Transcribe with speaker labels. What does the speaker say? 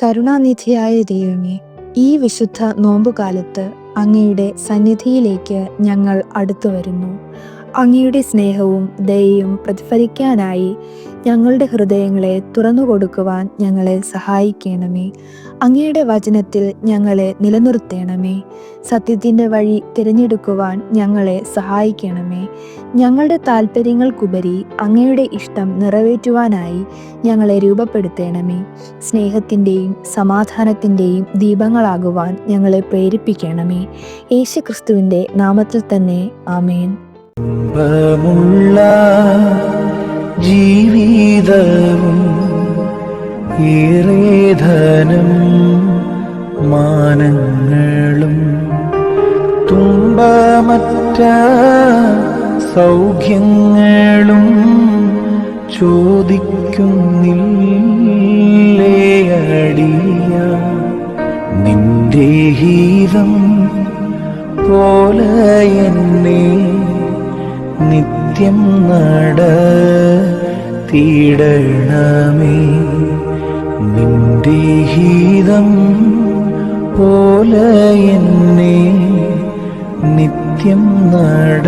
Speaker 1: കരുണാനിധിയായ ദൈവമേ ഈ വിശുദ്ധ നോമ്പുകാലത്ത് അങ്ങയുടെ സന്നിധിയിലേക്ക് ഞങ്ങൾ അടുത്തു വരുന്നു അങ്ങയുടെ സ്നേഹവും ദയയും പ്രതിഫലിക്കാനായി ഞങ്ങളുടെ ഹൃദയങ്ങളെ തുറന്നു കൊടുക്കുവാൻ ഞങ്ങളെ സഹായിക്കണമേ. അങ്ങയുടെ വചനത്തിൽ ഞങ്ങളെ നിലനിർത്തണമേ. സത്യത്തിന്റെ വഴി തിരഞ്ഞെടുക്കുവാൻ ഞങ്ങളെ സഹായിക്കണമേ. ഞങ്ങളുടെ താല്പര്യങ്ങൾക്കുപരി അങ്ങയുടെ ഇഷ്ടം നിറവേറ്റുവാനായി ഞങ്ങളെ രൂപപ്പെടുത്തണമേ. സ്നേഹത്തിന്റെയും സമാധാനത്തിന്റെയും ദീപങ്ങളാകുവാൻ ഞങ്ങളെ പ്രേരിപ്പിക്കണമേ. യേശുക്രിസ്തുവിന്റെ നാമത്തിൽ തന്നെ. ആമേൻ.
Speaker 2: ഇമ്പമുള്ള ജീവിതവും ഏറേധനം മാനങ്ങളും തുമ്പമറ്റ സൗഖ്യങ്ങളും ചോദിക്കുന്നില്ലേ അടിയ? നിന്റെ ഹീതം പോലെ എന്നെ നിത്യം നട തീടണമേ. നിന്റെ ഹീതം പോലെ എന്നെ നിത്യം നട